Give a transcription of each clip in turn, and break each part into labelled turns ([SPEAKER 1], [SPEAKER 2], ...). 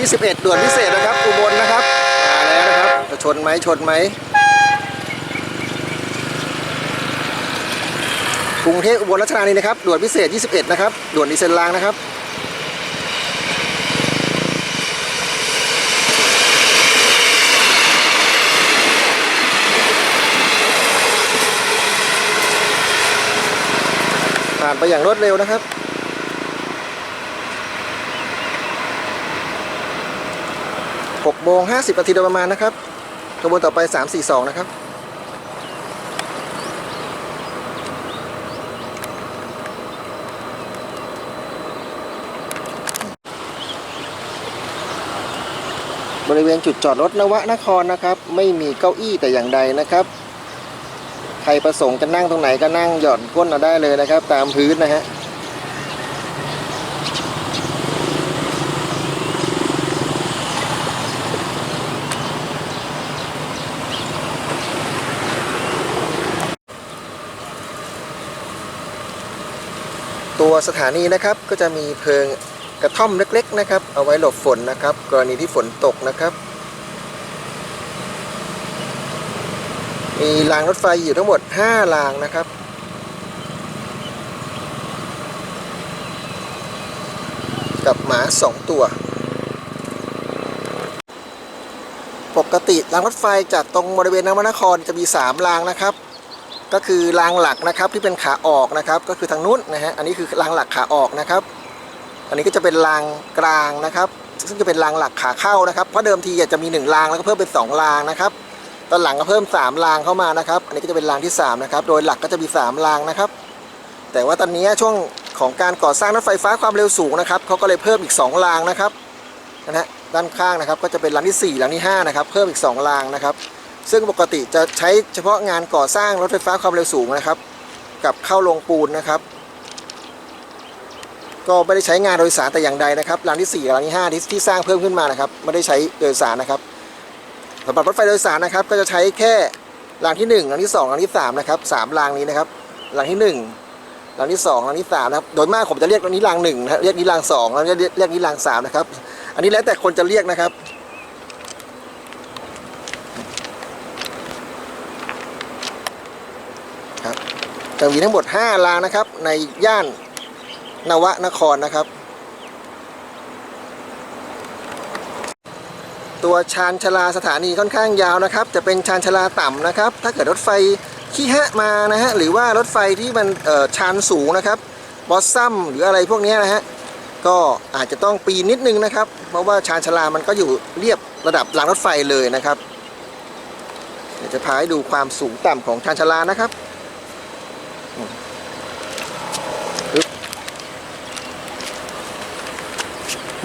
[SPEAKER 1] 21 ด่วนพิเศษนะครับอุบลนะครับมาแล้วนะครับจะชนไหมชนไหมกรุงเทพอุบลราชธานีนะครับด่วนพิเศษ 21 นะครับด่วนดีเซลรางนะครับผ่านไปอย่างรวดเร็วนะครับ 6โมง50นาทีโดยประมาณนะครับขบวนต่อไป 342 นะครับบริเวณจุดจอดรถนวนครนะครับ ไม่มีเก้าอี้แต่อย่างใดนะครับ ใครประสงค์จะนั่งตรงไหนก็นั่งหย่อนก้นเอาได้เลยนะครับ ตามพื้นนะฮะ ตัวสถานีนะครับก็จะมีเพิงกระท่อมเล็กๆนะครับ เอาไว้หลบฝนนะครับ กรณีที่ฝนตกนะครับ มีรางรถไฟอยู่ทั้งหมด 5 รางนะครับ กับหมา 2 ตัว ปกติรางรถไฟจากตรงบริเวณนวนครจะมี 3 รางนะครับ ก็คือรางหลักนะครับที่เป็นขาออกนะครับก็คือทางนู้นนะฮะอันนี้คือรางหลักขาออกนะครับ อันนี้ก็จะเป็นรางกลางนะครับ ซึ่งจะเป็นรางหลักขาเข้านะครับเพราะเดิมทีจะมี 1 รางแล้วก็เพิ่มเป็น 2 รางนะครับตอนหลังก็เพิ่ม 3 รางเข้ามานะครับอันนี้ก็จะเป็นรางที่3นะครับโดยหลักก็จะมี 3 รางนะครับ แต่ว่าตอนนี้ช่วงของการก่อสร้างรถไฟฟ้าความเร็วสูงนะครับเขาก็เลยเพิ่มอีก 2 รางนะครับนะฮะด้านข้างนะครับก็จะเป็นรางที่ 4 รางที่5นะครับเพิ่มอีก 2 รางนะครับ ซึ่งปกติจะใช้เฉพาะงานก่อสร้างรถไฟฟ้าความเร็วสูงนะครับ กับเข้าลงปูนนะครับ ก็ไม่ได้ใช้งานโดยสารแต่อย่างใดนะครับรางที่4กับรางที่5ที่ที่สร้างเพิ่มขึ้นมานะครับไม่ได้ใช้โดยสารนะครับสำหรับรถไฟโดยสารนะครับ ก็จะใช้แค่รางที่1รางที่2รางที่3นะครับสามรางนี้นะครับรางที่ 1รางที่2รางที่3นะครับโดยมากผมจะเรียกรางนี้รางหนึ่งนะเรียกนี้รางสองแล้วเรียกเรียกนี้รางสามนะครับอันนี้แล้วแต่คนจะเรียกนะครับ จะมีทั้งหมด5รางนะครับ ในย่านนวนครนะครับ ตัวชานชลาสถานีค่อนข้างยาวนะครับ จะเป็นชานชลาต่ำนะครับ ถ้าเกิดรถไฟขี้ฮะมานะฮะหรือว่ารถไฟที่มันเอ่อชานสูงนะครับบอสซัมหรืออะไรพวกนี้นะฮะก็อาจจะต้องปีนนิดนึงนะครับ เพราะว่าชานชลามันก็อยู่เรียบระดับรางรถไฟเลยนะครับเดี๋ยวจะพาให้ดูความสูงต่ำของชานชลานะครับ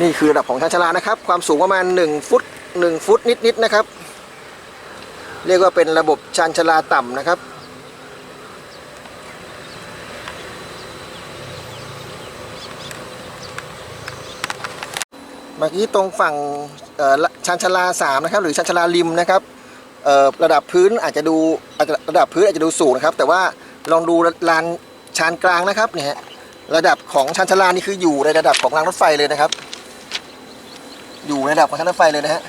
[SPEAKER 1] นี่คือระดับของชานชาลานะครับ ความสูงประมาณ 1 ฟุต 1 ฟุตนิดๆนะครับ เรียกว่าเป็นระบบชานชาลาต่ำนะครับ เมื่อกี้ตรงฝั่งชานชาลา3นะครับหรือชานชาลาริมนะครับระดับพื้นอาจจะดูระดับพื้นอาจจะดูสูงนะครับ แต่ว่าลองดูลานชานกลางนะครับเนี่ยระดับของชานชาลานี่คืออยู่ในระดับของรางรถไฟเลยนะครับ อยู่ในระดับของชานรถไฟเลยนะฮะ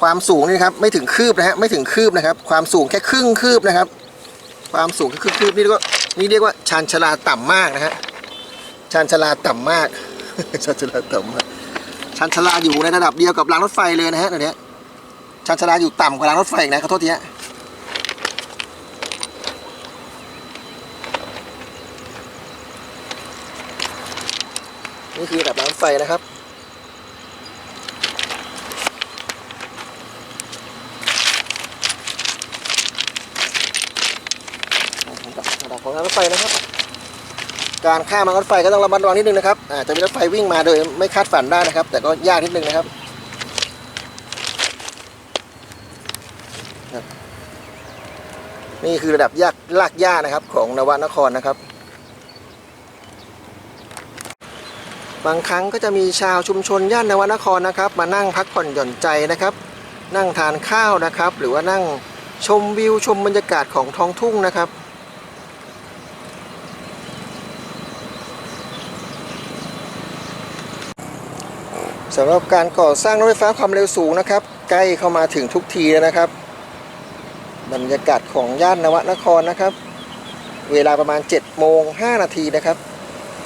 [SPEAKER 1] ความสูงนี่ครับไม่ถึงคืบนะฮะไม่ถึงคืบนะครับ ความสูงแค่ครึ่งคืบนะครับ ความสูงแค่ครึ่งคืบนี่กว่านี่เรียกว่าชานชลาต่ำมากนะฮะชานชลาต่ำมากชานชลาต่ำมากชานชลาอยู่ในระดับเดียวกับรางรถไฟเลยนะฮะเดี๋ยวนี้ชานชลาอยู่ต่ำกว่ารางรถไฟอีกนะขอโทษทีฮะ นี่คือระดับน้ำไฟนะครับ ระดับของรางรถไฟนะครับ การข้ามรางรถไฟก็ต้องระมัดระวังนิดนึงนะครับอาจจะมีรถไฟวิ่งมาโดยไม่คาดฝันได้นะครับ แต่ก็ยากนิดนึงนะครับครับนี่คือระดับยากลากย่านะครับ ของนวนครนะครับ บางครั้งก็จะมีชาวชุมชนย่านนวนครนะครับ มานั่งพักผ่อนหย่อนใจนะครับ นั่งทานข้าวนะครับ หรือว่านั่งชมวิวชมบรรยากาศของท้องทุ่งนะครับสำหรับการก่อสร้างรถไฟฟ้าความเร็วสูงนะครับ ใกล้เข้ามาถึงทุกทีแล้วนะครับ บรรยากาศของย่านนวนครนะครับ เวลาประมาณ7โมง5นาทีนะครับ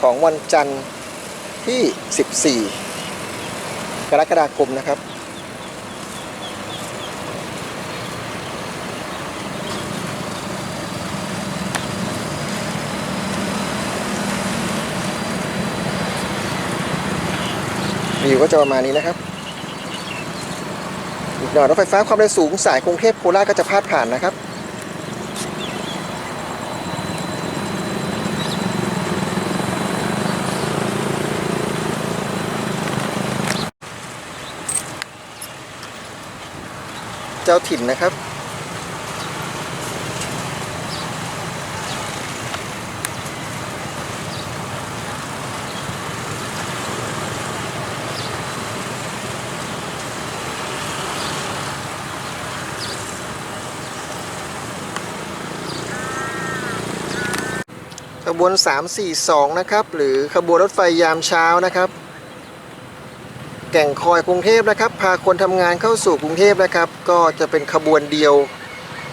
[SPEAKER 1] ของวันจันทร์ ที่ 14 กรกฎาคมนะครับ วิวก็จะประมาณนี้นะครับหน่อยรถไฟฟ้าความเร็วสูงสายกรุงเทพโคราชก็จะพาดผ่านนะครับ จ้าถิ่นนะครับ ขบวน 342 นะครับ หรือขบวนรถไฟยามเช้านะครับ แก่งคอยกรุงเทพนะครับ พาคนทำงานเข้าสู่กรุงเทพนะครับ ก็จะเป็นขบวนเดียว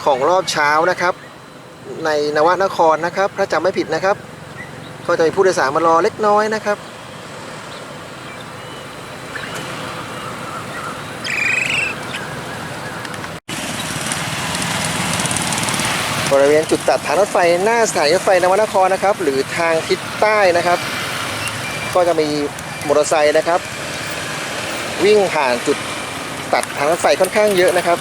[SPEAKER 1] ของรอบเช้านะครับ ในนวนครนะครับ ถ้าจำไม่ผิดนะครับ ก็จะมีผู้โดยสารมารอเล็กน้อยนะครับบริเวณจุดตัดทางรถไฟหน้าสถานีรถไฟนวนครนะครับ หรือทางทิศใต้นะครับ ก็จะมีมอเตอร์ไซค์นะครับ วิ่งผ่านจุดตัดทางรถไฟค่อนข้างเยอะนะครับ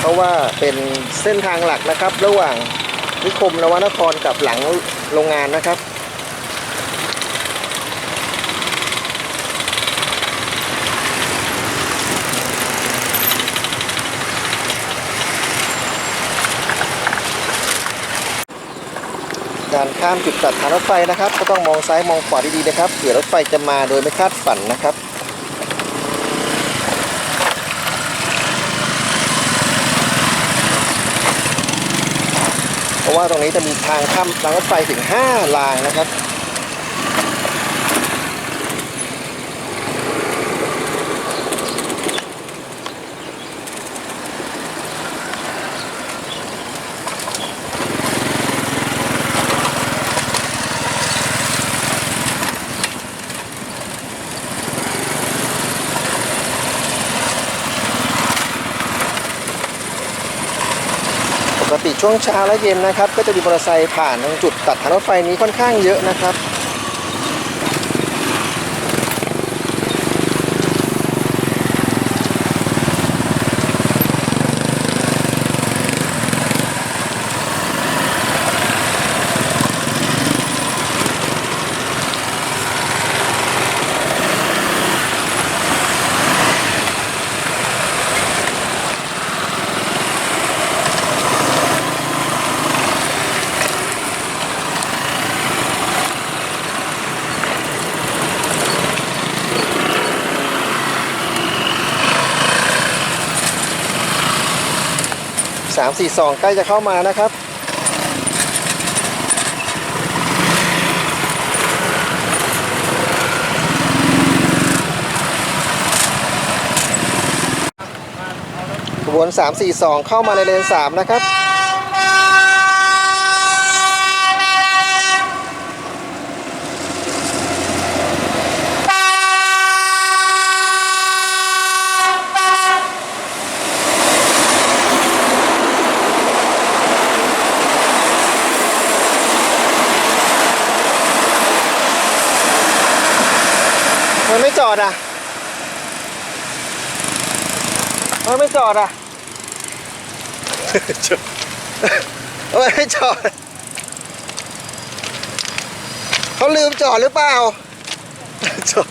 [SPEAKER 1] เพราะว่าเป็นเส้นทางหลักนะครับ ระหว่างนิคมนวนครกับหลังโรงงานนะครับ การข้ามจุดตัดทางรถไฟนะครับ ก็ต้องมองซ้ายมองขวาดีๆนะครับเผื่อรถไฟจะมาโดยไม่คาดฝันนะครับเพราะว่าตรงนี้จะมีทางข้ามทางรถไฟถึง 5 รางนะครับ ติช่วงเช้าและเย็นนะครับ ก็จะมีมอเตอร์ไซค์ผ่านตรงจุดตัดทางรถไฟนี้ค่อนข้างเยอะนะครับ 342 ใกล้จะเข้ามานะครับ ขบวน 342 เข้ามาในเลน 3 นะครับ ดอะมันไม่จอดอะจอดมันไม่จอด เขาลืมจอดหรือเปล่าจอด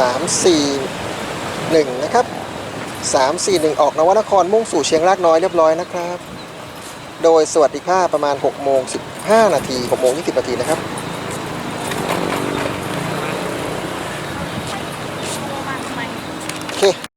[SPEAKER 1] 341 นะครับ 341 ออกนวนครมุ่งสู่เชียงรากน้อยเรียบร้อยนะครับ โดยสวัสดิภาพประมาณ 6 โมง 15 นาที 6 โมง 20 นาทีนะครับ